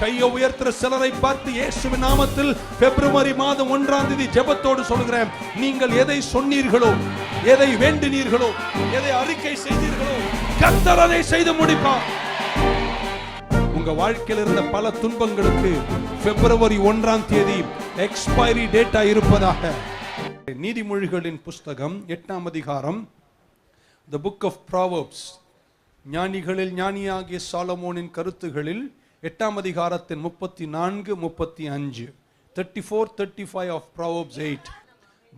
கையை உயர்த்துற சிலரை பார்த்து இயேசுவின் நாமத்தில் பிப்ரவரி மாதம் ஒன்றாம் தேதி ஜெபத்தோடு சொல்கிறேன் நீங்கள் எதை சொன்னீர்களோ எதை வேண்டினீர்களோ எதை அறிக்கை செய்தீர்களோ கர்த்தர் அதை செய்து முடிப்பார். உங்க வாழ்க்கையில் இருந்த பல துன்பங்களுக்கு பிப்ரவரி ஒன்றாம் தேதி எக்ஸ்பைரி டேட்டா இருப்பதாக. நீதிமொழிகளின் புஸ்தகம் எட்டாம் அதிகாரம் த புக் ஆஃப் ப்ராவர்ப்ஸ் ஞானிகளில் ஞானியாகிய சாலமோனின் கருத்துகளில் எட்டாம் அதிகாரத்தின் முப்பத்தி நான்கு முப்பத்தி அஞ்சு. Thirty four thirty five of proverbs eight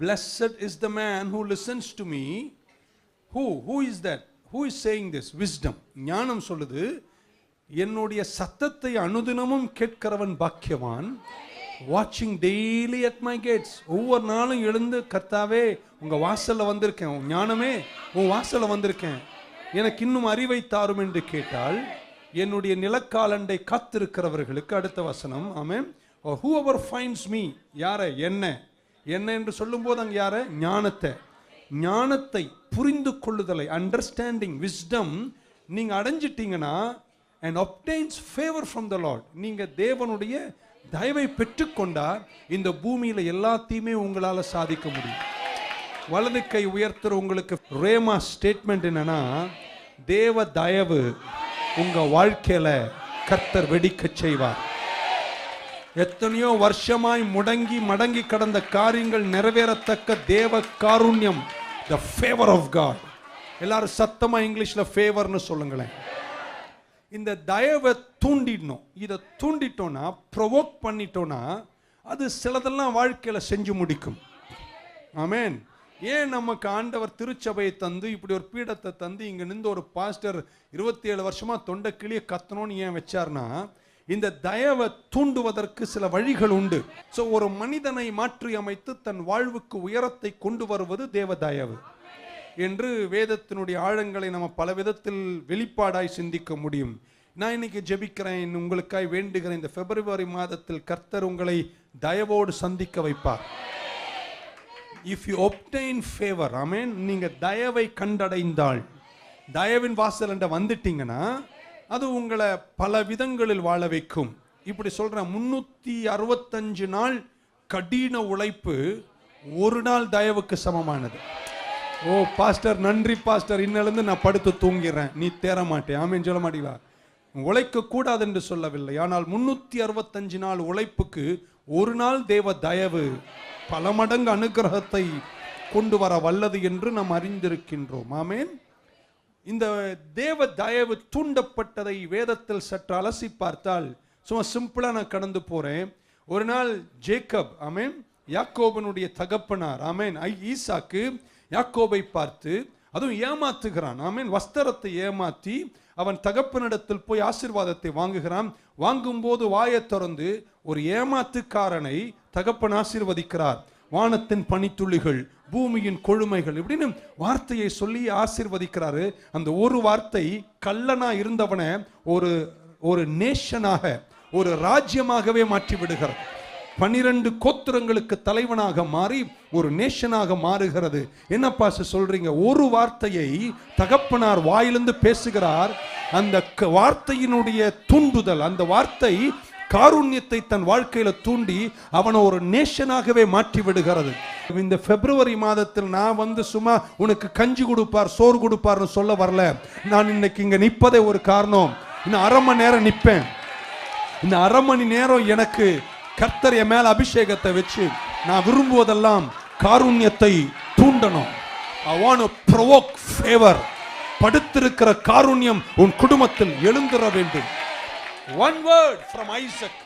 blessed is the man who listens to me who who is that who is saying this wisdom ஞானம் சொல்லுது என்னுடைய சத்தத்தை அனுதினமும் கேட்கிறவன் பாக்கியவான். வாட்சிங் டெய்லி அட் மை கேட்ஸ் ஒவ்வொரு நாளும் எழுந்து கர்த்தாவே உங்கள் வாசலில் வந்திருக்கேன். உன் ஞானமே உன் வாசலில் வந்திருக்கேன். எனக்கு இன்னும் அறிவை தாரும் என்று கேட்டால் என்னுடைய நிலக்காலண்டை காத்திருக்கிறவர்களுக்கு அடுத்த வசனம். ஆமேன். ஹூ அவர் ஃபைன்ஸ் மீ யாரை? என்ன. என்ன என்று சொல்லும்போது அங்கே யாரை? ஞானத்தை. ஞானத்தை புரிந்து கொள்ளுதலை அண்டர்ஸ்டாண்டிங் விஸ்டம் நீங்கள் அடைஞ்சிட்டீங்கன்னா and obtains favour from the Lord நீங்கள் தேவனுடைய தயவை பெற்றுக்கொண்டா இந்த பூமியில் எல்லாத்தையுமே உங்களால் சாதிக்க முடியும். வலது கை உயர்த்துற உங்களுக்கு ரேமா ஸ்டேட்மெண்ட் என்னன்னா தேவ தயவு. உங்க வாழ்க்கையில கர்த்தர் வெடிக்கச் செய்வார். எத்தனையோ வருஷமாய் முடங்கி மடங்கி கடந்த காரியங்கள் நிறைவேறத்தக்க தேவ காருண்யம் த ஃபேவர் ஆஃப் காட் எல்லாரும் சத்தமா இங்கிலீஷ்ல ஃபேவர்னு சொல்லுங்களேன். இந்த தயவை தூண்டிடணும். இதை தூண்டிட்டோம்னா ப்ரொவோக் பண்ணிட்டோம்னா அது சிலதெல்லாம் வாழ்க்கையில் செஞ்சு முடிக்கும். ஆமேன் ஏன் நமக்கு ஆண்டவர் திருச்சபையை தந்து இப்படி ஒரு பீடத்தை தந்து இங்கே நின்று ஒரு பாஸ்டர் இருபத்தி ஏழு வருஷமாக தொண்டை கிளியை கத்தணும்னு ஏன் வச்சார்னா இந்த தயவை தூண்டுவதற்கு சில வழிகள் உண்டு. ஸோ ஒரு மனிதனை மாற்றி அமைத்து தன் வாழ்வுக்கு உயரத்தை கொண்டு வருவது தேவ தயவு என்று வேதத்தினுடைய ஆழங்களை நம்ம பல விதத்தில் வெளிப்பாடாய் சிந்திக்க முடியும். நான் இன்னைக்கு ஜெபிக்கிறேன் உங்களுக்காய் வேண்டுகிறேன். இந்த பிப்ரவரி மாதத்தில் கர்த்தர் உங்களை தயவோடு சந்திக்க வைப்பார். இஃப் யூ ஒப்டைன் ஃபேவர் ஆமென் நீங்கள் தயவை கண்டடைந்தால். தயவின் வாசல் என்ற வந்துட்டீங்கன்னா அது உங்களை பல விதங்களில் வாழ வைக்கும். இப்படி சொல்கிற முந்நூற்றி அறுபத்தஞ்சு நாள் கடின உழைப்பு ஒரு நாள் தயவுக்கு சமமானது. ஓ பாஸ்டர் நன்றி பாஸ்டர் இன்னிலிருந்து நான் படுத்து தூங்கிறேன் நீ தேற மாட்டேன் ஆமேன்னு சொல்ல மாட்டீங்களா? உழைக்க கூடாது என்று சொல்லவில்லை. ஆனால் முன்னூற்றி அறுபத்தஞ்சு நாள் உழைப்புக்கு ஒரு நாள் தேவ தயவு. பல மடங்கு அனுகிரகத்தை கொண்டு வர வல்லது என்று நாம் அறிந்திருக்கின்றோம். ஆமேன். இந்த தேவ தயவு தூண்டப்பட்டதை வேதத்தில் சற்று அலசி பார்த்தால் சும்மா சிம்பிளாக நான் கடந்து போகிறேன் ஒரு நாள் ஜேக்கப் ஆமேன் யாக்கோபனுடைய தகப்பனார் ஆமேன் ஐ ஈசாக்கு யாக்கோபை பார்த்து அதுவும் ஏமாத்துகிறான். ஆமீன். வஸ்திரத்தை ஏமாற்றி அவன் தகப்பனிடத்தில் போய் ஆசிர்வாதத்தை வாங்குகிறான். வாங்கும்போது வாயை திறந்து ஒரு ஏமாத்துக்காரனை தகப்பன் ஆசிர்வதிக்கிறார். வானத்தின் பனித்துளிகள் பூமியின் கொழுமைகள் இப்படின்னு வார்த்தையை சொல்லி ஆசீர்வதிக்கிறாரு. அந்த ஒரு வார்த்தை கல்லனா இருந்தவனை ஒரு ஒரு நேஷனாக ஒரு ராஜ்யமாகவே மாற்றி விடுகிறார் பனிரெண்டு கோத்திரங்களுக்கு தலைவனாக மாறி ஒரு நேஷனாக மாறுகிறது. என்ன பாச சொல்றீங்க? ஒரு வார்த்தையை தகப்பனார் வாயிலிருந்து பேசுகிறார். அந்த க- வார்த்தையினுடைய தூண்டுதல் அந்த வார்த்தை காருண்யத்தை தன் வாழ்க்கையில தூண்டி அவனை ஒரு நேஷனாகவே மாற்றி விடுகிறது. இந்த பிப்ரவரி மாதத்தில் நான் வந்து சும்மா உனக்கு கஞ்சி கொடுப்பார் சோறு கொடுப்பார்னு சொல்ல வரல. நான் இன்னைக்கு இங்க நிற்பதே ஒரு காரணம். இன்னும் அரை மணி நேரம் நிற்பேன் இந்த அரை மணி நேரம் எனக்கு கர்த்தர் என் மேல அபிஷேகத்தை வச்சு நான் விரும்புவதெல்லாம் காருண்யத்தை தூண்டணும். I ப்ரோவோக் ஃபேவர் படுத்திருக்கிற காருண்யம் உன் குடும்பத்தில் எழுந்திர வேண்டும். ஒன் வேர்ட் ஃப்ரம் ஐசக்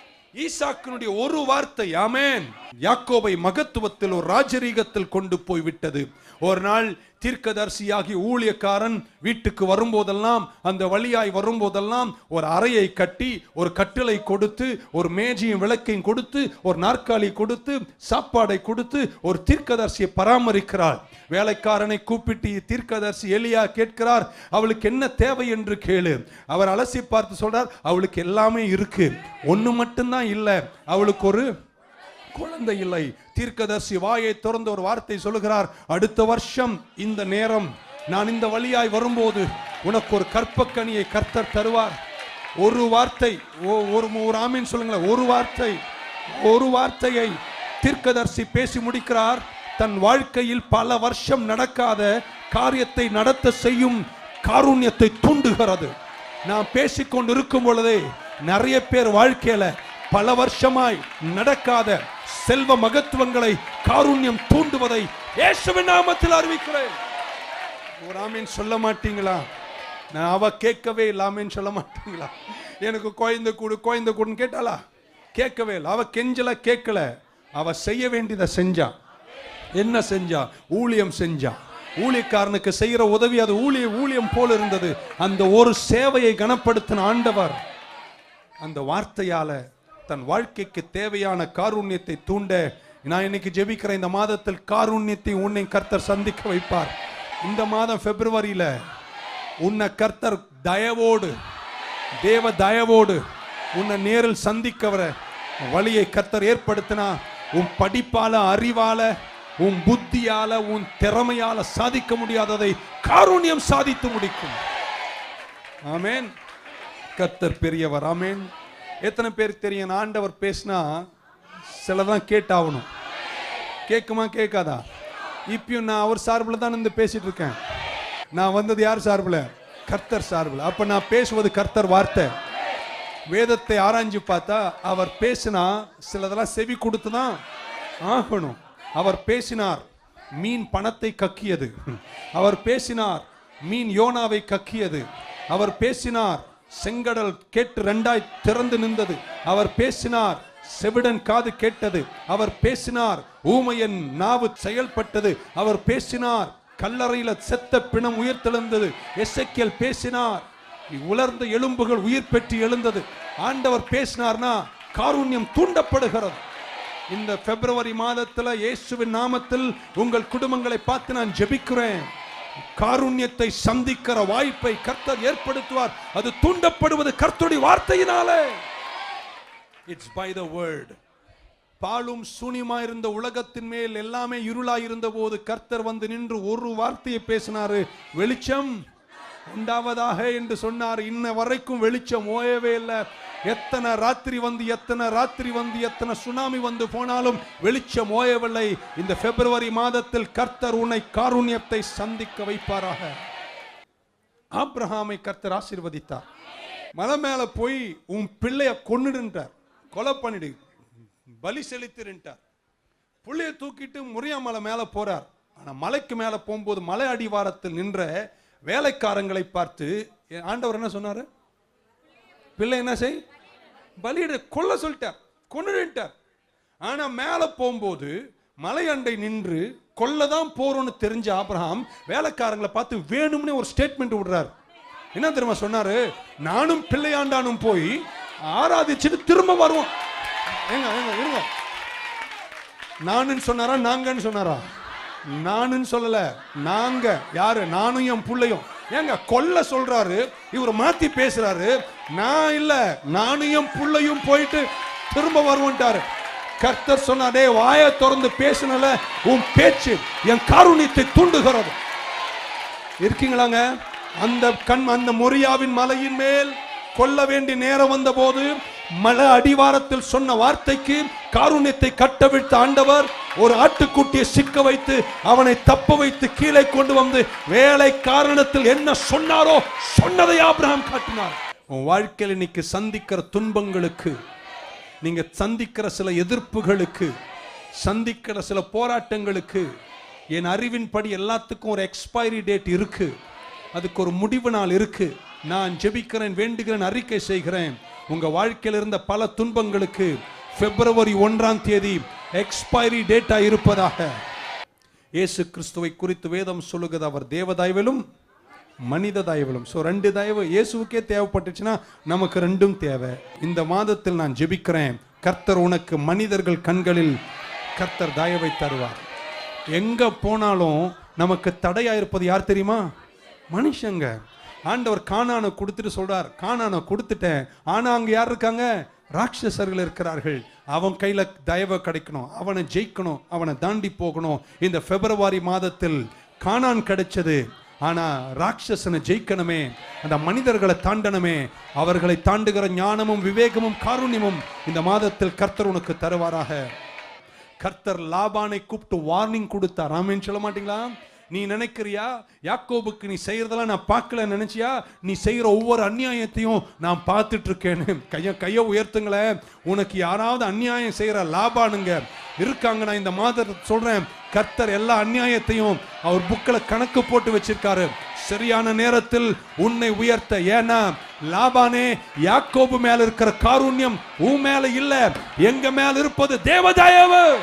ஈசாக்கினுடைய ஒரு வார்த்தை ஆமேன் யாக்கோபை மகத்துவத்தில் ஒரு ராஜரீகத்தில் கொண்டு போய் விட்டது. ஒரு நாள் தீர்க்கதரிசியாகி ஊழியக்காரன் வீட்டுக்கு வரும்போதெல்லாம் அந்த வழியாய் வரும்போதெல்லாம் ஒரு அறையை கட்டி ஒரு கட்டிலை கொடுத்து ஒரு மேஜையும் விளக்கையும் கொடுத்து ஒரு நாற்காலி கொடுத்து சாப்பாடை கொடுத்து ஒரு தீர்க்கதரிசியை பராமரிக்கிறாள். வேலைக்காரனை கூப்பிட்டு தீர்க்கதரிசி எலியா கேட்கிறார். அவளுக்கு என்ன தேவை என்று கேளு. அவர் அலசி பார்த்து சொல்றார் அவளுக்கு எல்லாமே இருக்கு. ஒன்று மட்டும்தான் இல்லை. அவளுக்கு ஒரு குழந்தை இல்லை. தீர்க்கதர்சி வாயை திறந்த ஒரு வார்த்தை சொல்லுகிறார். அடுத்த வருஷம் இந்த நேரம் நான் இந்த வழியாய் வரும்போது உனக்கு ஒரு கற்பக்கனியை கர்த்தர் தருவார். ஒரு வார்த்தை ஓ- ஒரு ஒரு ஆமீன் சொல்லுங்களேன். ஒரு வார்த்தை ஒரு வார்த்தையை தீர்க்கதர்சி பேசி முடிக்கிறார். தன் வாழ்க்கையில் பல வருஷம் நடக்காத காரியத்தை நடத்த செய்யும் காரூண்யத்தை தூண்டுகிறது. நான் பேசிக்கொண்டு இருக்கும் பொழுதே நிறைய பேர் வாழ்க்கையில பல வருஷமாய் நடக்காத செல்வ மகத்துவங்களை காருண்யம் தூண்டுவதை இயேசுவின் நாமத்தில் அறிவிக்கிறேன். ஒரு ஆமீன் சொல்ல மாட்டீங்களா? நான் அவ கேட்கவே இல்லை ஆமீன் சொல்ல மாட்டீங்களா? எனக்கு குழந்தை கூடு குழந்தை கூடுன்னு கேட்டாளா? கேட்கவே இல்லை. அவ கெஞ்சல கேட்கல. அவ செய்ய வேண்டியதை செஞ்சா. என்ன செஞ்சா? ஊழியம் செஞ்சா. ஊழியக்காரனுக்கு செய்கிற உதவி அது ஊழிய ஊழியம் போல இருந்தது. அந்த ஒரு சேவையை கனப்படுத்தின ஆண்டவர் அந்த வார்த்தையால தன் வாழ்க்கைக்கு தேவையான காருண்யத்தை தூண்ட. நான் இன்னைக்கு ஜெபிக்கிற இந்த மாதத்தில் காரூண்யத்தை உன்னை கர்த்தர் சந்திக்க வைப்பார். இந்த மாதம் பிப்ரவரியில உன்னை கர்த்தர் தயவோடு தேவ தயவோடு உன்னை நேரில் சந்திக்கவர வழியை கர்த்தர் ஏற்படுத்தினா உன் படிப்பால அறிவால உன் புத்தியால உன் திறமையால சாதிக்க முடியாததை காரூண்யம் சாதித்து முடிக்கும். ஆமேன். கர்த்தர் பெரியவர் ஆமேன். எத்தனை பேருக்கு தெரியும்? ஆண்டவர் பேசினா சிலதான் கேட்டாகணும் கேட்குமா கேட்காதா? இப்பயும் நான் அவர் சார்பில் தான் இருந்து பேசிட்டு இருக்கேன். நான் வந்தது யார் சார்பில்? கர்த்தர் சார்பில். அப்போ நான் பேசுவது கர்த்தர் வார்த்தை. வேதத்தை ஆராய்ஞ்சு பார்த்தா அவர் பேசினா சிலதெல்லாம் செவி கொடுத்து தான் ஆகணும். அவர் பேசினார் மீன் பணத்தை கக்கியது. அவர் பேசினார் மீன் யோனாவை கக்கியது. அவர் பேசினார் செங்கடல் கேட்டு ரெண்டாய் திறந்து நின்றது. அவர் பேசினார் செவிடன் காது கேட்டது. அவர் பேசினார் ஊமையன் நாவு செயல்பட்டது. அவர் பேசினார் கல்லறையில செத்த பிணம் உயிர்த்தெழுந்தது. எசேக்கியேல் பேசினார் உலர்ந்த எலும்புகள் உயிர் பெற்று எழுந்தது. ஆண்டவர் பேசினார்னா காருண்யம் தூண்டப்படுகிறது. இந்த பிப்ரவரி மாதத்தில் இயேசுவின் நாமத்தில் உங்கள் குடும்பங்களை பார்த்து நான் ஜெபிக்கிறேன். காருண்யத்தை சந்திக்கிற வாய்ப்பை கர்த்தர் ஏற்படுத்துவார். அது தூண்டப்படுவது கர்த்தருடைய வார்த்தையினாலே. இட்ஸ் பை த வேர்ட் பாலும் சூனியமா இருந்த உலகத்தின் மேல் எல்லாமே இருளா இருந்த போது கர்த்தர் வந்து நின்று ஒரு வார்த்தையை பேசினாரு. வெளிச்சம் உண்டாவதாக என்று சொன்னார். இன்ன வரைக்கும் வெளிச்சம் ஓயவே இல்லை. எத்தனை ராத்திரி வந்து எத்தனை ராத்திரி வந்து எத்தனை சுனாமி வந்து போனாலும் வெளிச்சம் ஓயவில்லை. இந்த பிப்ரவரி மாதத்தில் கர்த்தர் உன்னை காருண்யத்தை சந்திக்க வைப்பாராக. ஆப்ரஹாமை கர்த்தர் ஆசீர்வதித்தார். மலை மேலே போய் உன் பிள்ளைய கொன்னுடுன்றார். கொலை பண்ணிடு பலி செலுத்திருன்ட்டார் புள்ளைய தூக்கிட்டு முறியா மலை மேலே போறார். ஆனால் மலைக்கு மேலே போகும்போது மலை அடிவாரத்தில் நின்ற வேலைக்காரங்களை பார்த்து என் ஆண்டவர் என்ன சொன்னார்? பிள்ளை என்ன செய்? பலியிட கொல்ல சொல்லிட்டார் கொண்டுட்டார் ஆனால் மேலே போகும்போது மலை அண்டை நின்று கொல்லதான் போறோம்னு தெரிஞ்ச ஆப்ரஹாம் வேலைக்காரங்களை பார்த்து வேணும்னே ஒரு ஸ்டேட்மெண்ட் விடுறாரு. என்ன தெரியுமா சொன்னாரு? நானும் பிள்ளையாண்டானும் போய் ஆராதிச்சுட்டு திரும்ப வருவோம். ஏங்க ஏங்க இருங்க. நானுன்னு சொன்னாரா நாங்கன்னு சொன்னாரா? நானுன்னு சொல்லல நாங்க. யாரு? நானும் என் பிள்ளையும். ஏங்க கொல்ல சொல்றாரு இவர் மாத்தி பேசுறாரு. நான் இல்ல நானையும் புள்ளையும் போயிட்டு திரும்ப வருவோன்ட்டாரு. கர்த்தர் சொன்னாரே வாயை திறந்து பேசினல உன் பேச்சு என் காரூணியத்தை தூண்டுகிறது. இருக்கீங்களாங்க? அந்த கண் அந்த மொரியாவின் மலையின் மேல் கொல்ல வேண்டிய நேரம் வந்த போது மலை அடிவாரத்தில் சொன்ன வார்த்தைக்கு காரூணியத்தை கட்டவிழ்த்த ஆண்டவர் ஒரு ஆட்டுக்குட்டியை சிக்க வைத்து அவனை தப்ப வைத்து கீழே கொண்டு வந்து வேலை காரணத்தில் என்ன சொன்னாரோ சொன்னதை ஆபிரகாம் காட்டினார். உன் வாழ்க்கையில் இன்னைக்கு சந்திக்கிற துன்பங்களுக்கு நீங்க சந்திக்கிற சில எதிர்ப்புகளுக்கு சந்திக்கிற சில போராட்டங்களுக்கு என் அறிவின்படி எல்லாத்துக்கும் ஒரு எக்ஸ்பைரி டேட் இருக்கு. அதுக்கு ஒரு முடிவு நாள் இருக்கு. நான் ஜெபிக்கிறேன் வேண்டுகிறேன் அறிக்கை செய்கிறேன். உங்க வாழ்க்கையில் இருந்த பல துன்பங்களுக்கு பிப்ரவரி ஒன்றாம் தேதி எக்ஸ்பைரி டேட்டா இருப்பதாக. இயேசு கிறிஸ்துவை குறித்து வேதம் சொல்லுகிறது. அவர் தேவதாய்வலும் மனித தயவிலும். ஸோ ரெண்டு தயவு இயேசுவுக்கே தேவைப்பட்டுச்சுன்னா நமக்கு ரெண்டும் தேவை. இந்த மாதத்தில் நான் ஜெபிக்கிறேன். கர்த்தர் உனக்கு மனிதர்கள் கண்களில் கர்த்தர் தயவை தருவார். எங்கே போனாலும் நமக்கு தடையாக இருப்பது யார் தெரியுமா? மனுஷங்க. ஆண்டவர் காணானை கொடுத்துட்டு சொல்கிறார் காணானை கொடுத்துட்டேன். ஆனால் அங்கே யார் இருக்காங்க? ராட்சசர்கள் இருக்கிறார்கள். அவன் கையில் தயவை கிடைக்கணும். அவனை ஜெயிக்கணும். அவனை தாண்டி போகணும். இந்த பிப்ரவரி மாதத்தில் காணான் கிடைச்சது. ஆனா ராட்சசனை ஜெயிக்கணுமே. அந்த மனிதர்களை தாண்டணுமே. அவர்களை தாண்டுகிற ஞானமும் விவேகமும் காருண்யமும் இந்த மாதத்தில் கர்த்தர் உனக்கு தருவாராக. கர்த்தர் லாபானை கூப்பிட்டு வார்னிங் கொடுத்தார். ஆமென் சொல்ல மாட்டீங்களா? நீ நினைக்கிறியா? யாக்கோபுக்கு நீ செய்யறதெல்லாம் நான் பார்க்கல நினைச்சியா? நீ செய்யற ஒவ்வொரு அநியாயத்தையும் நான் பார்த்துட்டு இருக்கேன்னு கைய கைய உயர்த்துங்களேன். உனக்கு யாராவது அநியாயம் செய்யற லாபானுங்க இருக்காங்க நான் இந்த மாதத்தை சொல்றேன். கர்த்தர் எல்லா அநியாயத்தையும் அவர் புக்கில் கணக்கு போட்டு வச்சிருக்காரு. சரியான நேரத்தில் உன்னை உயர்த்த. ஏன்னா லாபானே யாக்கோபு மேல இருக்கிற காருண்யம் உன் மேல இல்ல. எங்க மேல இருப்பது தேவதாயவு.